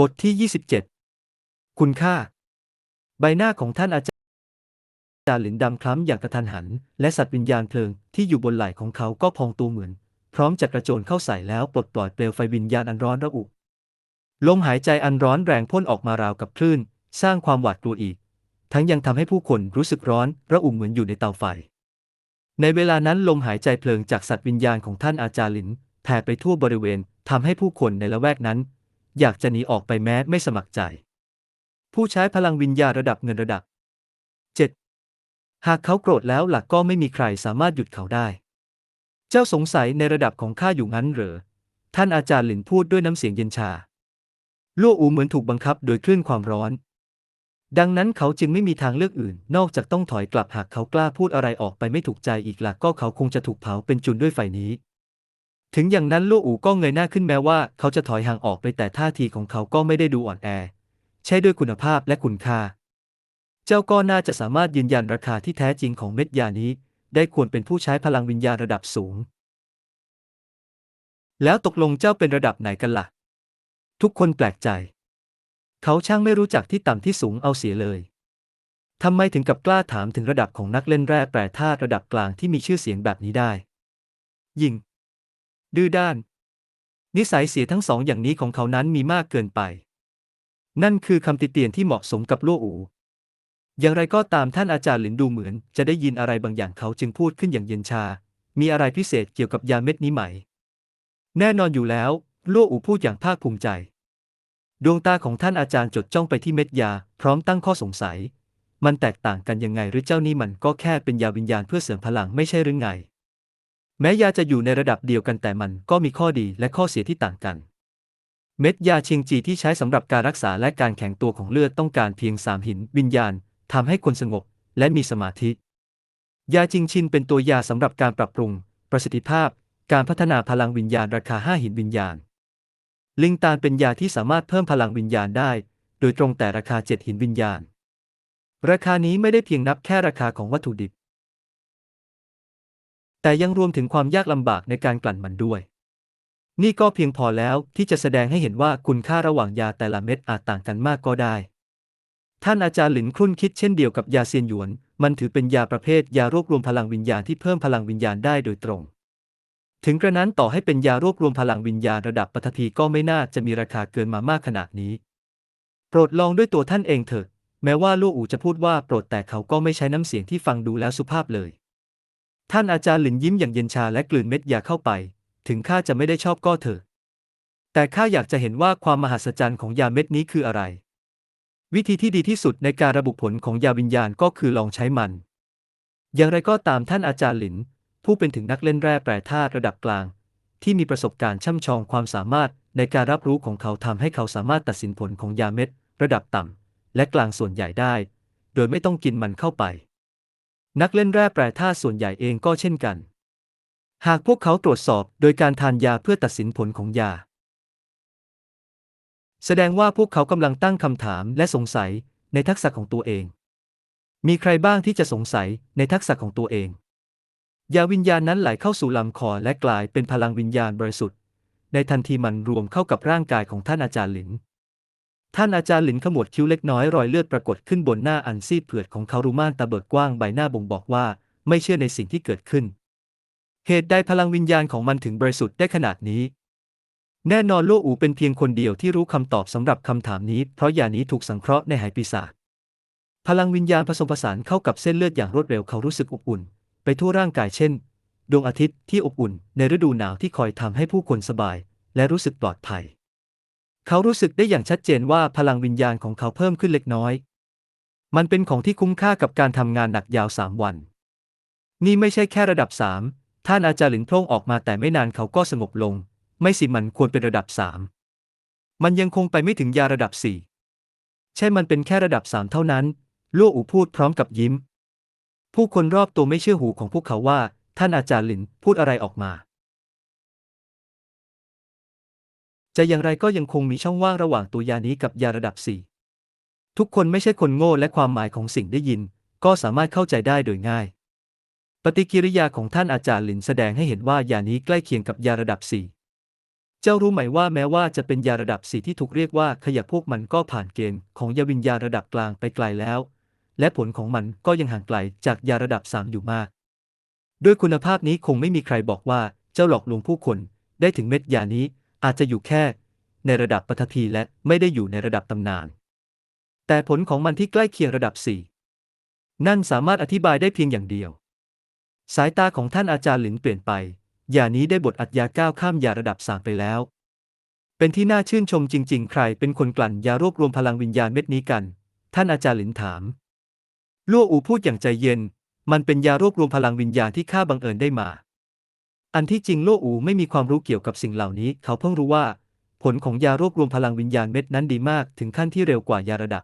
บทที่ 27 คุณค่า ใบหน้าของท่านอาจารย์หลินดำคล้ำอย่างกระทันหัน และสัตว์วิญญาณเพลิงที่อยู่บนไหล่ของเขาก็พองตัวเหมือน พร้อมจะกระโจนเข้าใส่แล้วปลดปล่อยเปลวไฟวิญญาณอันร้อนระอุ ลมหายใจอันร้อนแรงพ่นออกมาราวกับคลื่น สร้างความหวาดกลัวอีก ทั้งยังทำให้ผู้คนรู้สึกร้อนระอุเหมือนอยู่ในเตาไฟ ในเวลานั้นลมหายใจเพลิงจากสัตว์วิญญาณของท่านอาจารย์หลินแผ่ไปทั่วบริเวณทำให้ผู้คนในละแวกนั้น อยากจะหนีออกไปแม้ไม่สมัครใจ ผู้ใช้พลังวิญญาระดับเงินระดับ 7. หากเขาโกรธแล้วหลักก็ไม่มีใครสามารถหยุดเขาได้ เจ้าสงสัยในระดับของข้าอยู่งั้นเหรอ ท่านอาจารย์หลินพูดด้วยน้ำเสียงเย็นชาลั่วอูเหมือนถูกบังคับโดยคลื่นความร้อน ดังนั้นเขาจึงไม่มีทางเลือกอื่น นอกจากต้องถอยกลับหากเขากล้าพูดอะไรออกไปไม่ถูกใจอีกหลักก็เขาคงจะถูกเผาเป็นจุนด้วยไฟนี้ ถึงอย่างนั้นลู่อูก็เงยหน้าขึ้นแม้ว่าเขาจะถอยห่างออกไปแต่ท่าทีของเขาก็ไม่ได้ดูอ่อนแอ ใช่ด้วยคุณภาพและคุณค่า เจ้าก็น่าจะสามารถยืนยันราคาที่แท้จริงของเม็ดยานี้ ได้ควรเป็นผู้ใช้พลังวิญญาณระดับสูง แล้วตกลงเจ้าเป็นระดับไหนกันล่ะ ทุกคนแปลกใจ เขาช่างไม่รู้จักที่ต่ำที่สูงเอาเสียเลยทำไมถึงกับกล้าถามถึงระดับของนักเล่นแร่แปรธาตุระดับกลางที่มีชื่อเสียงแบบนี้ได้ ยิง ดื้อด้าน นิสัยเสียทั้งสองอย่างนี้ของเขานั้นมีมากเกินไป นั่นคือคำติเตียนที่เหมาะสมกับลั่วอู อย่างไรก็ตามท่านอาจารย์หลินดูเหมือน จะได้ยินอะไรบางอย่างเขาจึงพูดขึ้นอย่างเย็นชา มีอะไรพิเศษเกี่ยวกับยาเม็ดนี้ไหม แน่นอนอยู่แล้วลั่วอูพูดอย่างภาคภูมิใจ ดวงตาของท่านอาจารย์จดจ้องไปที่เม็ดยา พร้อมตั้งข้อสงสัย มันแตกต่างกันยังไงหรือเจ้านี่มันก็แค่เป็นยาวิญญาณเพื่อเสริมพลังไม่ใช่หรือไง แม้ยาจะอยู่ในระดับเดียวกันแต่มันก็มีข้อดีและข้อเสียที่ต่างกัน เม็ดยาชิงจีที่ใช้สำหรับการรักษาและการแข็งตัวของเลือดต้องการเพียงสามหินวิญญาณทำให้คนสงบและมีสมาธิ ยาจิงชินเป็นตัวยาสำหรับการปรับปรุง ประสิทธิภาพ การพัฒนาพลังวิญญาณราคาห้าหินวิญญาณ ลิงตาลเป็นยาที่สามารถเพิ่มพลังวิญญาณได้ โดยตรงแต่ราคาเจ็ดหินวิญญาณ ราคานี้ไม่ได้เพียงนับแค่ราคาของวัตถุดิบ แต่ยังรวมถึงความยากลำบากในการกลั่นมันด้วย นี่ก็เพียงพอแล้วที่จะแสดงให้เห็นว่าคุณค่าระหว่างยาแต่ละเม็ดอาจต่างกันมากก็ได้ ท่านอาจารย์หลินครุ่นคิดเช่นเดียวกับยาเซียนหยวน มันถือเป็นยาประเภทยารวบรวมพลังวิญญาณที่เพิ่มพลังวิญญาณได้โดยตรง ถึงกระนั้นต่อให้เป็นยารวบรวมพลังวิญญาณระดับปฐพีก็ไม่น่าจะมีราคาเกินมามากขนาดนี้ โปรดลองด้วยตัวท่านเองเถิดแม้ว่าลู่อูจะพูดว่าโปรดแต่เขาก็ไม่ใช้น้ำเสียงที่ฟังดูแล้วสุภาพเลย ท่านอาจารย์หลินยิ้มอย่างเย็นชาและกลืนเม็ดยาเข้าไป ถึงข้าจะไม่ได้ชอบก็เถอะ แต่ข้าอยากจะเห็นว่าความมหัศจรรย์ของยาเม็ดนี้คืออะไร วิธีที่ดีที่สุดในการระบุผลของยาวิญญาณก็คือลองใช้มัน อย่างไรก็ตามท่านอาจารย์หลิน ผู้เป็นถึงนักเล่นแร่แปรธาตุระดับกลาง ที่มีประสบการณ์ช่ำชองความสามารถในการรับรู้ของเขาทำให้เขาสามารถตัดสินผลของยาเม็ด ระดับต่ำและกลางส่วนใหญ่ได้ โดยไม่ต้องกินมันเข้าไป นักเล่นแร่แปรธาตุส่วนใหญ่เองก็เช่นกัน หากพวกเขาตรวจสอบโดยการทานยาเพื่อตัดสินผลของยา แสดงว่าพวกเขากำลังตั้งคำถามและสงสัยในทักษะของตัวเอง มีใครบ้างที่จะสงสัยในทักษะของตัวเอง ยาวิญญาณนั้นไหลเข้าสู่ลำคอและกลายเป็นพลังวิญญาณบริสุทธิ์ ในทันทีมันรวมเข้ากับร่างกายของท่านอาจารย์หลิน ท่านอาจารย์หลินขมวดคิ้วเล็กน้อยรอยเลือดปรากฏขึ้นบนหน้าอันซีดเผือดของเขารูม่านตาเบิกกว้างใบหน้าบ่งบอกว่า ไม่เชื่อในสิ่งที่เกิดขึ้น เหตุใดพลังวิญญาณของมันถึงบริสุทธิ์ได้ขนาดนี้ แน่นอนลู่อูเป็นเพียงคนเดียวที่รู้คำตอบสำหรับคำถามนี้ เพราะยานี้ถูกสังเคราะห์ในหายปีศาจพลังวิญญาณผสมผสานเข้ากับเส้นเลือดอย่างรวดเร็วเขารู้สึกอบอุ่น ไปทั่วร่างกายเช่น ดวงอาทิตย์ที่อบอุ่น ในฤดูหนาวที่คอยทำให้ผู้คนสบาย และรู้สึกปลอดภัย เขารู้สึกได้อย่างชัดเจนว่าพลังวิญญาณของเขาเพิ่มขึ้นเล็กน้อย มันเป็นของที่คุ้มค่ากับการทำงานหนักยาวสามวัน นี่ไม่ใช่แค่ระดับสามท่านอาจารย์หลินโพร่งออกมาแต่ไม่นานเขาก็สงบลง ไม่สิมันควรเป็นระดับสามมันยังคงไปไม่ถึงยาระดับสี่ใช่มันเป็นแค่ระดับสามเท่านั้นลั่วอูพูดพร้อมกับยิ้ม ผู้คนรอบตัวไม่เชื่อหูของพวกเขาว่า ท่านอาจารย์หลินพูดอะไรออกมา จะอย่างไรก็ยังคงมีช่องว่างระหว่างตัวยานี้กับยาระดับสี่ทุกคนไม่ใช่คนโง่และความหมายของสิ่งได้ยิน ก็สามารถเข้าใจได้โดยง่าย ปฏิกิริยาของท่านอาจารย์หลินแสดงให้เห็นว่ายานี้ใกล้เคียงกับยาระดับสี่เจ้ารู้ไหมว่าแม้ว่าจะเป็นยาระดับสี่ที่ถูกเรียกว่าขยับพวกมันก็ผ่านเกณฑ์ของยาวิญญาณระดับกลางไปไกลแล้ว และผลของมันก็ยังห่างไกลจากยาระดับสามอยู่มาก ด้วยคุณภาพนี้คงไม่มีใครบอกว่าเจ้าหลอกลวงผู้คนได้ถึงเม็ดยานี้ อาจจะอยู่แค่ ในระดับปฐพีและไม่ได้อยู่ในระดับตำนาน แต่ผลของมันที่ใกล้เคียงระดับสี่นั่นสามารถอธิบายได้เพียงอย่างเดียว สายตาของท่านอาจารย์หลินเปลี่ยนไปยานี้ได้บทอัดยาก้าวข้ามยาระดับสามไปแล้ว เป็นที่น่าชื่นชมจริง ๆ ใครเป็นคนกลั่นยารวบรวมพลังวิญญาณเม็ดนี้กัน ท่านอาจารย์หลินถามลั่วอูพูดอย่างใจเย็น มันเป็นยารวบรวมพลังวิญญาณที่ข้าบังเอิญได้มา อันที่จริงโลอูไม่มีความรู้เกี่ยวกับสิ่งเหล่านี้ เขาเพิ่งรู้ว่า ผลของยารวบรวมพลังวิญญาณเม็ดนั้นดีมากถึงขั้นที่เร็วกว่ายาระดับ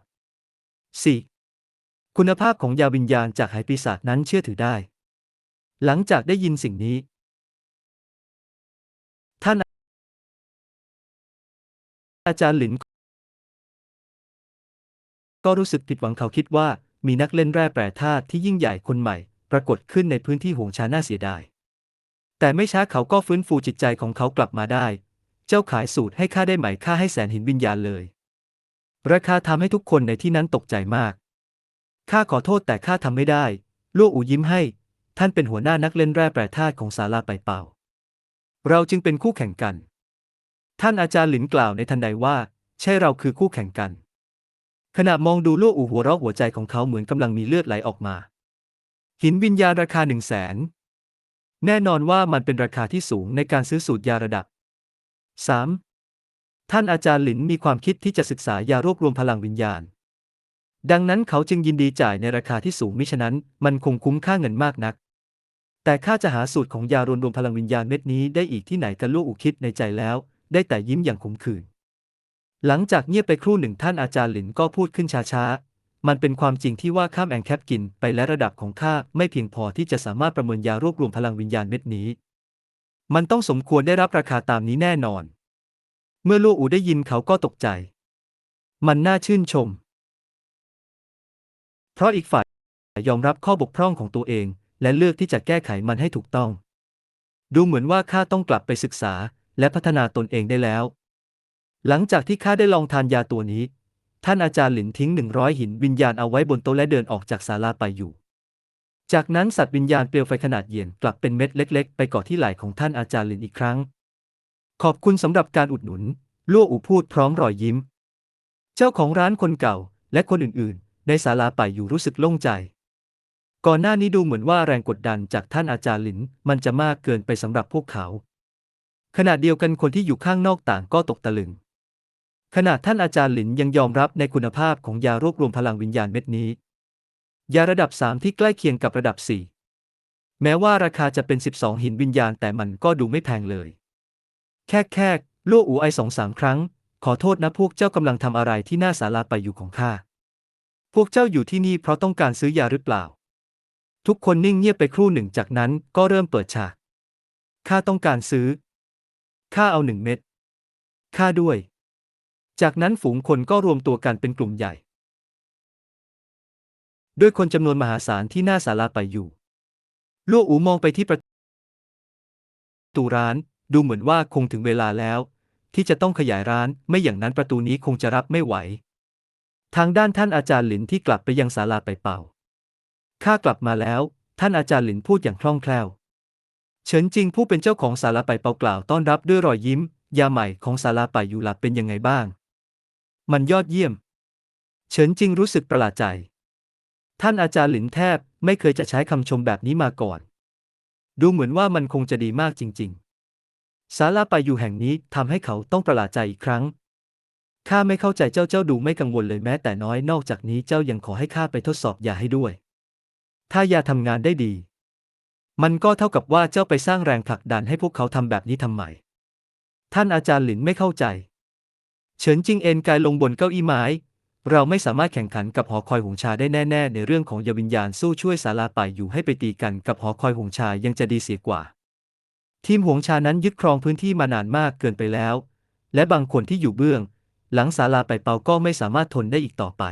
4. คุณภาพของยาวิญญาณจากหายปีศาจนั้นเชื่อถือได้ หลังจากได้ยินสิ่งนี้ ท่านอาจารย์หลิน ก็รู้สึกผิดหวังเขาคิดว่ามีนักเล่นแร่แปรธาตุที่ยิ่งใหญ่คนใหม่ ปรากฏขึ้นในพื้นที่หงชาน่าเสียดาย แต่ไม่ช้าเขาก็ฟื้นฟูจิตใจของเขากลับมาได้ เจ้าขายสูตรให้ข้าได้ไหมข้าให้แสนหินวิญญาณเลย ราคาทำให้ทุกคนในที่นั้นตกใจมาก ข้าขอโทษแต่ข้าทำไม่ได้ลั่อูยิ้มให้ ท่านเป็นหัวหน้านักเล่นแร่แปรธาตุของศาลาไปเป่า เราจึงเป็นคู่แข่งกัน ท่านอาจารย์หลินกล่าวในทันใดว่า ใช่เราคือคู่แข่งกัน ขณะมองดูลั่อูหัวเราะหัวใจของเขาเหมือนกำลังมีเลือดไหลออกมา หินวิญญาณราคาหนึ่งแสน แน่นอนว่ามันเป็นราคาที่สูงในการซื้อสูตรยาระดับ 3. ท่านอาจารย์หลินมีความคิดที่จะศึกษายารวบรวมพลังวิญญาณ ดังนั้นเขาจึงยินดีจ่ายในราคาที่สูงมิฉะนั้น มันคงคุ้มค่าเงินมากนัก แต่ข้าจะหาสูตรของยารวบรวมพลังวิญญาณเม็ดนี้ได้อีกที่ไหนกันลูกอุคิดในใจแล้ว ได้แต่ยิ้มอย่างขมขื่นหลังจากเงียบไปครู่หนึ่งท่านอาจารย์หลินก็พูดขึ้นช้าๆ มันเป็นความจริงที่ว่าข้ามแองแคปกินไปและระดับของข้าไม่เพียงพอที่จะสามารถประเมินยารวบรวมพลังวิญญาณเม็ดนี้ มันต้องสมควรได้รับราคาตามนี้แน่นอน เมื่อลู่อูได้ยินเขาก็ตกใจ มันน่าชื่นชม เพราะอีกฝ่ายยอมรับข้อบกพร่องของตัวเอง และเลือกที่จะแก้ไขมันให้ถูกต้อง ดูเหมือนว่าข้าต้องกลับไปศึกษาและพัฒนาตนเองได้แล้ว หลังจากที่ข้าได้ลองทานยาตัวนี้ ท่านอาจารย์หลินทิ้งหนึ่งร้อยหินวิญญาณเอาไว้บนโต๊ะและเดินออกจากศาลาไปอยู่ จากนั้นสัตว์วิญญาณเปลวไฟขนาดเย็นกลับเป็นเม็ดเล็ก ๆ ไปเกาะที่ไหล่ของท่านอาจารย์หลินอีกครั้ง ขอบคุณสำหรับการอุดหนุนลั่วอูพูดพร้อมรอยยิ้ม เจ้าของร้านคนเก่าและคนอื่นๆ ในศาลาไปอยู่รู้สึกโล่งใจ ก่อนหน้านี้ดูเหมือนว่าแรงกดดันจากท่านอาจารย์หลินมันจะมากเกินไปสำหรับพวกเขา ขณะเดียวกันคนที่อยู่ข้างนอกต่างก็ตกตะลึง ขณะท่านอาจารย์หลินยังยอมรับในคุณภาพของยารวบรวมพลังวิญญาณเม็ดนี้ ยาระดับ 3 ที่ใกล้เคียงกับระดับ 4 แม้ว่าราคาจะเป็น 12 หินวิญญาณแต่มันก็ดูไม่แพงเลย แค่แค่ลั่วอูไอสองสามครั้ง ขอโทษนะพวกเจ้ากำลังทำอะไรที่หน้าศาลาไปอยู่ของข้า พวกเจ้าอยู่ที่นี่เพราะต้องการซื้อยาหรือเปล่า ทุกคนนิ่งเงียบไปครู่หนึ่งจากนั้นก็เริ่มเปิดฉากข้าต้องการซื้อข้าเอาหนึ่งเม็ดข้าด้วย จากนั้นฝูงคนก็รวมตัวกันเป็นกลุ่มใหญ่ ด้วยคนจำนวนมหาศาลที่หน้าศาลาไปอยู่ลั่วอูมองไปที่ประตูร้านดูเหมือนว่าคงถึงเวลาแล้ว ที่จะต้องขยายร้านไม่อย่างนั้นประตูนี้คงจะรับไม่ไหว ทางด้านท่านอาจารย์หลินที่กลับไปยังศาลาไปเป่าข้ากลับมาแล้ว ท่านอาจารย์หลินพูดอย่างคล่องแคล่วเฉินจิงผู้เป็นเจ้าของศาลาไปเป่ากล่าวต้อนรับด้วยรอยยิ้ม ยาใหม่ของศาลาไปอยู่หลับเป็นยังไงบ้าง มันยอดเยี่ยม เฉินจิงรู้สึกประหลาดใจ ท่านอาจารย์หลินแทบไม่เคยจะใช้คำชมแบบนี้มาก่อน ดูเหมือนว่ามันคงจะดีมากจริง ๆ ศาลาไปอยู่แห่งนี้ทำให้เขาต้องประหลาดใจอีกครั้ง ข้าไม่เข้าใจเจ้าเจ้าดูไม่กังวลเลยแม้แต่น้อยนอกจากนี้เจ้ายังขอให้ข้าไปทดสอบยาให้ด้วย ถ้ายาทำงานได้ดี มันก็เท่ากับว่าเจ้าไปสร้างแรงผลักดันให้พวกเขาทำแบบนี้ทำไม ท่านอาจารย์หลินไม่เข้าใจ เฉินจิงเอ็นกายลงบนเก้าอี้ไม้ เราไม่สามารถแข่งขันกับหอคอยหงชาได้แน่ๆ ในเรื่องของยาวิญญาณสู้ช่วยสาลาป่ายอยู่ให้ไปตีกันกับหอคอยหงชายังจะดีเสียกว่า ทีมหงชานั้นยึดครองพื้นที่มานานมากเกินไปแล้ว และบางคนที่อยู่เบื้อง หลังสาลาไปเปาก็ไม่สามารถทนได้อีกต่อไป